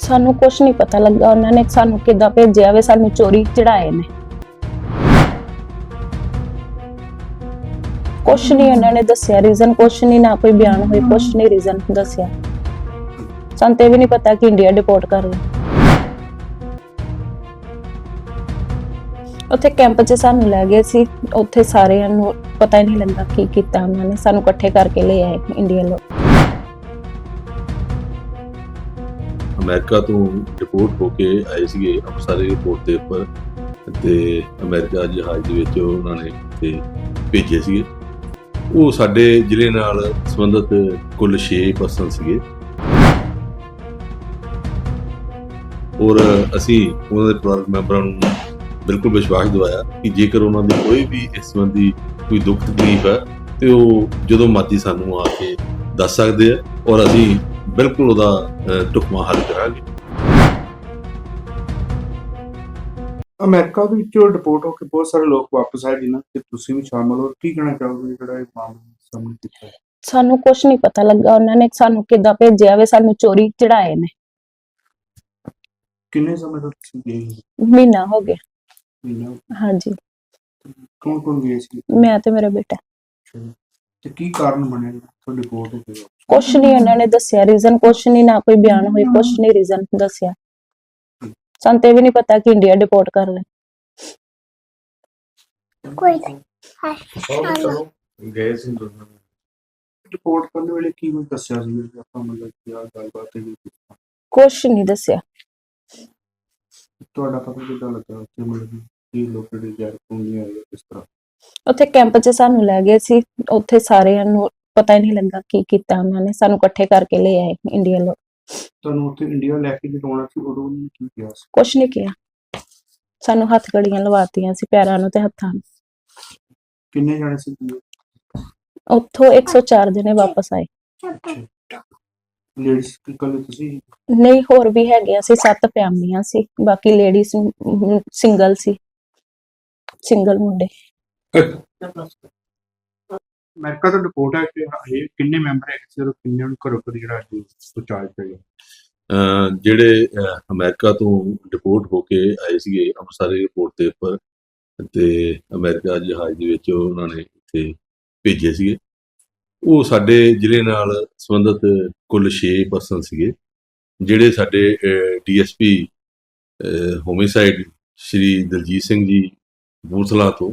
ਸਾਨੂੰ ਕੁਝ ਨਹੀਂ ਪਤਾ ਲੱਗਾ। ਉਹਨਾਂ ਨੇ ਸਾਨੂੰ ਕਿੱਦਾਂ ਭੇਜਿਆ ਵੇ, ਸਾਨੂੰ ਚੋਰੀ ਚੜਾਏ ਨੇ। ਕੁਛ ਨਹੀਂ ਉਹਨਾਂ ਨੇ ਦੱਸਿਆ। ਰੀਜ਼ਨ ਕੁਛ ਨਹੀਂ, ਨਾ ਕੋਈ ਬਿਆਨ ਹੋਈ ਕੁਛ ਨਹੀਂ ਰੀਜ਼ਨ ਦੱਸਿਆ। ਸਾਨੂੰ ਵੀ ਨਹੀਂ ਪਤਾ ਕਿ ਇੰਡੀਆ ਡਿਪੋਰਟ ਕਰ ਰਹੇ ਉੱਥੇ ਕੈਂਪ 'ਚ ਸਾਨੂੰ ਲੈ ਗਏ ਸੀ। ਉੱਥੇ ਸਾਰਿਆਂ ਨੂੰ ਪਤਾ ਹੀ ਨਹੀਂ ਲੱਗਾ ਕੀ ਕੀਤਾ ਉਹਨਾਂ ਨੇ। ਸਾਨੂੰ ਇਕੱਠੇ ਕਰਕੇ ਲੈ ਆਏ ਇੰਡੀਆ ਲੋਕ ਅਮਰੀਕਾ ਤੋਂ ਰਿਪੋਰਟ ਹੋ ਕੇ ਆਏ ਸੀਗੇ, ਅੰਮ੍ਰਿਤਸਰ ਰਿਪੋਰਟ ਦੇ ਉੱਪਰ। ਤੇ ਅਮਰੀਕਾ ਜਹਾਜ਼ ਦੇ ਵਿੱਚ ਉਹਨਾਂ ਨੇ ਤੇ ਭੇਜੇ ਸੀਗੇ। ਉਹ ਸਾਡੇ ਜ਼ਿਲ੍ਹੇ ਨਾਲ ਸੰਬੰਧਿਤ ਕੁੱਲ 6 ਪਰਸਨ ਸੀਗੇ। ਔਰ ਅਸੀਂ ਉਹਨਾਂ ਦੇ ਪਰਿਵਾਰਕ ਮੈਂਬਰਾਂ ਨੂੰ ਬਿਲਕੁਲ ਵਿਸ਼ਵਾਸ ਦਿਵਾਇਆ ਕਿ ਜੇਕਰ ਉਹਨਾਂ ਦੀ ਕੋਈ ਵੀ ਇਸ ਸੰਬੰਧੀ ਕੋਈ ਦੁੱਖ ਤਕਲੀਫ ਹੈ, ਤੇ ਉਹ ਜਦੋਂ ਮਰਜ਼ੀ ਸਾਨੂੰ ਆ ਕੇ ਦੱਸ ਸਕਦੇ ਆ। ਔਰ ਅਸੀਂ ਬਿਲਕੁਲ ਉਹਦਾ ਢੁਕਵਾਂ ਹੱਲ ਕਰਾਂਗੇ। ਅਮਰੀਕਾ ਦੇ ਵਿੱਚੋਂ ਡਿਪੋਰਟ ਹੋ ਕੇ ਬਹੁਤ ਸਾਰੇ ਲੋਕ ਵਾਪਸ ਆਏ ਜਿਨ੍ਹਾਂ ਤੇ ਤੁਸੀਂ ਵੀ ਸ਼ਾਮਲ ਹੋ। ਕੀ ਕਹਿਣਾ ਚਾਹੋਗੇ ਜਿਹੜਾ ਇਹ ਮਾਮਲਾ ਸਾਹਮਣੇ ਕੀਤਾ? ਸਾਨੂੰ ਕੁਝ ਨਹੀਂ ਪਤਾ ਲੱਗਾ। ਉਹਨਾਂ ਨੇ ਸਾਨੂੰ ਕਿੱਦਾਂ ਭੇਜਿਆ ਵੇ? ਸਾਨੂੰ ਚੋਰੀ ਚੜਾਏ ਨੇ। ਕਿੰਨੇ ਸਮੇਂ ਤੋਂ ਤੁਸੀਂ ਗਏ ਹੋ? ਮਹੀਨਾ ਹੋ ਗਿਆ। ਮਹੀਨਾ ਹਾਂਜੀ। ਕੌਣ ਕੌਣ ਗਏ ਸੀ? ਮੈਂ ਤੇ ਮੇਰਾ ਬੇਟਾ। ਤੇ ਕੀ ਕਾਰਨ ਬਣਿਆ ਜਿਹੜਾ ਤੁਹਾਡੇ ਡਿਪੋਰਟ ਹੋ ਕੇ ਵਾਪਸ? ਕੁਛ ਨਹੀਂ ਉਹਨਾਂ ਨੇ ਦੱਸਿਆ। ਰੀਜ਼ਨ ਕੁਛ ਨਹੀਂ ਨਾ ਕੋਈ ਬਿਆਨ ਹੋਈ ਕੁਛ ਨਹੀਂ ਰੀਜ਼ਨ ਦੱਸਿਆ। ਸਾਨੂੰ ਤੇ ਵੀ ਨਹੀਂ ਪਤਾ ਕਿ ਇੰਡੀਆ ਡਿਪੋਰਟ ਕਰ ਰਹੇ। ਕੋਈ ਨਹੀਂ ਗਏ ਸੀ ਰਿਪੋਰਟ ਕਰਨ ਵੇਲੇ ਕੀ ਕੁਝ ਦੱਸਿਆ ਸੀ? ਕਿ ਆਪਾਂ ਮਤਲਬ ਕਿ ਆ ਗੱਲਬਾਤ ਹੈ ਕੁਛ ਨਹੀਂ ਦੱਸਿਆ। ਤੁਹਾਡਾ ਪਤਾ ਕਿੱਦਾਂ ਲੱਗਾ? ਕਿ ਮਤਲਬ ਕਿ ਕੀ ਲੋਕ ਜਿਹੜੇ ਜੈਰ ਪੁੰਗੀਆਂ ਆਏ ਕਿਸ ਤਰ੍ਹਾਂ? ਉੱਥੇ ਕੈਂਪ 'ਚ ਸਾਨੂੰ ਲੈ ਗਏ ਸੀ। ਉੱਥੇ ਸਾਰਿਆਂ ਨੂੰ ਪਤਾ ਹੀ ਨਹੀਂ ਲੱਗਾ ਕੀ ਕੀਤਾ ਉਹਨਾਂ ਨੇ। ਸਾਨੂੰ ਇਕੱਠੇ ਕਰਕੇ ਲੈ ਆਏ ਇੰਡੀਅਨ ਲੋਕ ਤੁਹਾਨੂੰ ਉੱਥੇ ਇੰਡੀਆ ਲੈ ਕੇ ਆਉਣਾ ਸੀ ਉਦੋਂ ਉਹਨੇ ਕੀ ਕਿਹਾ ਸੀ? ਕੁਛ ਨਹੀਂ ਕਿਹਾ। ਸਾਨੂੰ ਹੱਥ ਗੜੀਆਂ ਲਵਾਤੀਆਂ ਸੀ ਪੈਰਾਂ ਨੂੰ ਤੇ ਹੱਥਾਂ ਨੂੰ। ਕਿੰਨੇ ਜਾਣੇ ਸੀ ਉੱਥੋਂ? 104 ਜਣੇ ਵਾਪਸ ਆਏ। ਲੇਡੀਜ਼ ਕੀ ਕੱਲ ਤੁਸੀਂ? ਨਹੀਂ ਹੋਰ ਵੀ ਹੈਗੇ ਅਸੀਂ ਸੱਤ ਫੈਮਲੀਆਂ ਸੀ। ਬਾਕੀ ਲੇਡੀਜ਼ ਸਿੰਗਲ ਸੀ। ਸਿੰਗਲ ਮੁੰਡੇ। ਅਮਰੀਕਾ ਤੋਂ ਰਿਪੋਰਟ ਹੈ ਕਿ ਇਹ ਕਿੰਨੇ ਮੈਂਬਰ ਹੈ ਸੀ ਕਿੰਨੇ ਨੂੰ ਘਰੋਂ ਘਰ ਜਿਹੜਾ ਇਹ ਪਹੁੰਚਾਇਆ ਗਿਆ ਜਿਹੜੇ ਅਹ, ਅਮਰੀਕਾ ਤੋਂ ਡਿਪੋਰਟ ਹੋ ਕੇ ਆਏ ਸੀਗੇ ਅੰਮ੍ਰਿਤਸਰ ਰਿਪੋਰਟ ਦੇ ਉੱਪਰ ਤੇ ਅਮਰੀਕਾ ਜਹਾਜ਼ ਦੇ ਵਿੱਚ ਉਹਨਾਂ ਨੇ ਇੱਥੇ ਭੇਜੇ ਸੀਗੇ। ਉਹ ਸਾਡੇ ਜ਼ਿਲ੍ਹੇ ਨਾਲ ਸੰਬੰਧਿਤ ਕੁੱਲ 6 ਪਰਸਨ ਸੀਗੇ ਜਿਹੜੇ ਸਾਡੇ ਡੀਐਸਪੀ ਹੋਮਿਸਾਈਡ ਸ਼੍ਰੀ ਦਲਜੀਤ ਸਿੰਘ ਜੀ ਬੂਥਲਾ ਤੋਂ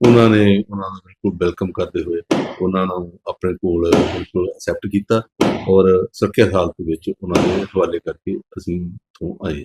ਉਹਨਾਂ ਨੇ, ਉਹਨਾਂ ਨੂੰ ਬਿਲਕੁਲ ਵੈਲਕਮ ਕਰਦੇ ਹੋਏ ਉਹਨਾਂ ਨੂੰ ਆਪਣੇ ਕੋਲ ਬਿਲਕੁਲ ਐਕਸੈਪਟ ਕੀਤਾ ਔਰ ਸੁਰੱਖਿਅਤ ਹਾਲਤ ਵਿੱਚ ਉਹਨਾਂ ਦੇ ਹਵਾਲੇ ਕਰਕੇ ਅਸੀਂ ਤੋਂ ਆਏ।